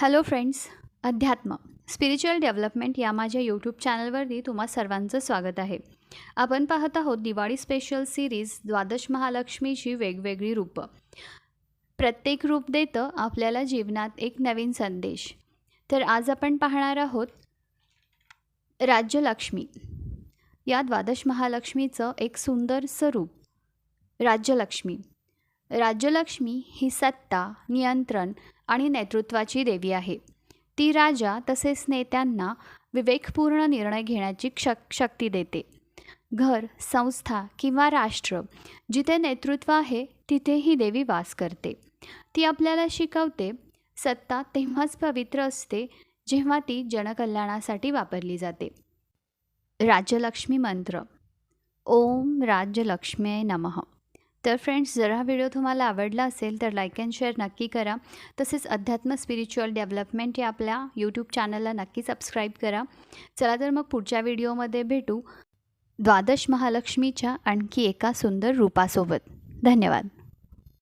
Hello friends अध्यात्म spiritual development या माझ्या यूट्यूब चॅनलवरती तुम्हा सर्वांचं स्वागत आहे. आपण पाहत आहोत दिवाळी स्पेशल सिरीज द्वादश महालक्ष्मीची वेगवेगळी रूपं. प्रत्येक रूप देतं आपल्याला जीवनात एक नवीन संदेश. तर आज आपण पाहणार आहोत राज्यलक्ष्मी. या द्वादश महालक्ष्मीचं एक सुंदरसं रूप राज्यलक्ष्मी. राज्यलक्ष्मी ही सत्ता नियंत्रण आणि नेतृत्वाची देवी आहे. ती राजा तसेच नेत्यांना विवेकपूर्ण निर्णय घेण्याची शक शक्ती देते. घर संस्था किंवा राष्ट्र जिथे नेतृत्व आहे तिथे ही देवी वास करते. ती आपल्याला शिकवते सत्ता तेव्हाच पवित्र असते जेव्हा ती जनकल्याणासाठी वापरली जाते. राज्यलक्ष्मी मंत्र. ओम राज्यलक्ष्मी नमः. तर फ्रेंड्स जर हा व्हिडिओ तुम्हाला आवडला असेल तर लाईक अँड शेअर नक्की करा. तसेच अध्यात्म स्पिरिच्युअल डेव्हलपमेंट या आपल्या यूट्यूब चॅनलला नक्की सबस्क्राईब करा. चला तर मग पुढच्या व्हिडिओमध्ये भेटू. द्वादश महालक्ष्मीच्या आणखी एका सुंदर रूपासोबत. धन्यवाद.